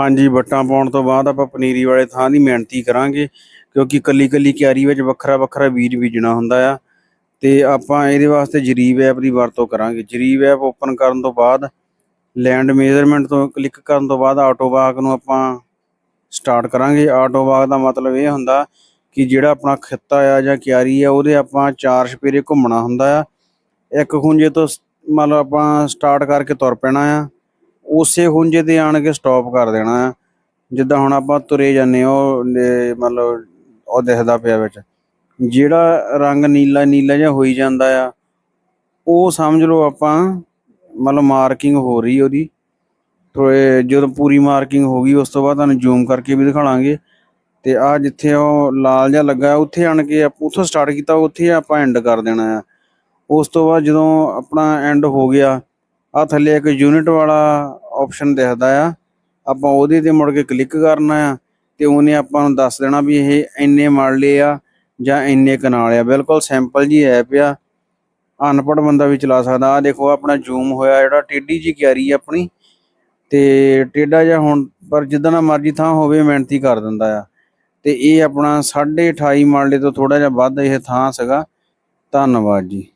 ਹਾਂਜੀ, ਵੱਟਾਂ ਪਾਉਣ ਤੋਂ ਬਾਅਦ ਆਪਾਂ ਪਨੀਰੀ ਵਾਲੇ ਥਾਂ ਦੀ ਮਿਹਨਤੀ ਕਰਾਂਗੇ, ਕਿਉਂਕਿ ਕੱਲੀ ਕੱਲੀ ਕਿਆਰੀ ਵਿੱਚ ਵੱਖਰਾ ਵੱਖਰਾ ਬੀਜ ਬੀਜਣਾ ਹੁੰਦਾ ਆ। ਤੇ ਆਪਾਂ ਇਹਦੇ ਵਾਸਤੇ ਜਰੀਬ ਐਪ ਦੀ ਵਰਤੋਂ ਕਰਾਂਗੇ। ਜਰੀਬ ਐਪ ਓਪਨ ਕਰਨ ਤੋਂ ਬਾਅਦ, ਲੈਂਡ ਮੇਜ਼ਰਮੈਂਟ ਤੋਂ ਕਲਿੱਕ ਕਰਨ ਤੋਂ ਬਾਅਦ ਆਟੋ ਆਟੋਬਾਕ ਨੂੰ ਆਪਾਂ ਸਟਾਰਟ ਕਰਾਂਗੇ। ਆਟੋ ਆਟੋਬਾਕ ਦਾ ਮਤਲਬ ਇਹ ਹੁੰਦਾ ਕਿ ਜਿਹੜਾ ਆਪਣਾ ਖਿੱਤਾ ਆ ਜਾਂ ਕਿਆਰੀ ਆ, ਉਹਦੇ ਆਪਾਂ ਚਾਰ ਛਪੇਰੇ ਘੁੰਮਣਾ ਹੁੰਦਾ ਆ। ਇੱਕ ਖੁੰਝੇ ਤੋਂ ਸ- ਮੰਨ ਲਓ ਆਪਾਂ ਸਟਾਰਟ ਕਰਕੇ ਤੁਰ ਪੈਣਾ ਆ। ਉਸੇ ਖੁੰਝੇ ਤੇ ਆਣ ਕੇ ਸਟਾਪ ਕਰ ਦੇਣਾ ਆ ਜਿੱਦਾਂ ਹੁਣ ਆਪਾਂ ਤੁਰੇ ਜਾਂਦੇ ਉਹ ਮਤਲਬ ਉਹ ਦਿਖਦਾ ਪਿਆ ਵਿੱਚ। ਜਿਹੜਾ ਰੰਗ ਨੀਲਾ ਨੀਲਾ ਜਿਹਾ ਹੋਈ ਜਾਂਦਾ ਆ, ਉਹ ਸਮਝ ਲਓ ਆਪਾਂ, ਮਤਲਬ ਮਾਰਕਿੰਗ ਹੋ ਰਹੀ ਉਹਦੀ। ਤੇ ਜਦੋਂ ਪੂਰੀ ਮਾਰਕਿੰਗ ਹੋ ਗਈ, ਉਸ ਤੋਂ ਬਾਅਦ ਤੁਹਾਨੂੰ ਜ਼ੂਮ ਕਰਕੇ ਵੀ ਦਿਖਾਵਾਂਗੇ ਤੇ ਆ ਜਿੱਥੇ ਉਹ ਲਾਲ ਜਿਹਾ ਲੱਗਾ, ਉੱਥੇ ਆਣ ਕੇ ਆਪਾਂ, ਉੱਥੋਂ ਸਟਾਰਟ ਕੀਤਾ, ਉੱਥੇ ਆਪਾਂ ਐਂਡ ਕਰ ਦੇਣਾ ਆ। ਉਸ ਤੋਂ ਬਾਅਦ ਜਦੋਂ ਆਪਣਾ ਐਂਡ ਹੋ ਗਿਆ ਆ ਥੱਲੇ ਇੱਕ ਯੂਨਿਟ ਵਾਲਾ ਆਪਸ਼ਨ ਦਿਖਦਾ ਆ। ਆਪਾਂ ਉਹਦੇ ਤੇ ਮੁੜ ਕੇ ਕਲਿੱਕ ਕਰਨਾ ਆ ਤੇ ਉਹਨੇ ਆਪਾਂ ਨੂੰ ਦੱਸ ਦੇਣਾ ਵੀ ਇਹ ਇੰਨੇ ਮਾਡਲੇ ਆ ਜਾਂ ਇੰਨੇ ਕਨਾਲ ਆ। ਬਿਲਕੁਲ ਸਿੰਪਲ ਜੀ ਐਪ ਆ। ਅਨਪੜ੍ਹ ਬੰਦਾ ਵੀ ਚਲਾ ਸਕਦਾ। ਆ ਦੇਖੋ ਆਪਣਾ ਜ਼ੂਮ ਹੋਇਆ, ਜਿਹੜਾ ਟੇਢੀ ਜੀ ਕਿਆਰੀ ਆ ਆਪਣੀ। ਤੇ ਟੇਢਾ ਜਿਹਾ ਹੁਣ, ਪਰ ਜਿੱਦਾਂ ਦਾ ਮਰਜ਼ੀ ਥਾਂ ਹੋਵੇ ਮਿਹਨਤੀ ਕਰ ਦਿੰਦਾ ਆ। ਤੇ ਇਹ ਆਪਣਾ 28.5 ਮਾਡਲੇ ਤੋਂ ਥੋੜਾ ਜਿਹਾ ਵੱਧ ਇਹ ਥਾਂ ਸੀਗਾ। ਧੰਨਵਾਦ ਜੀ।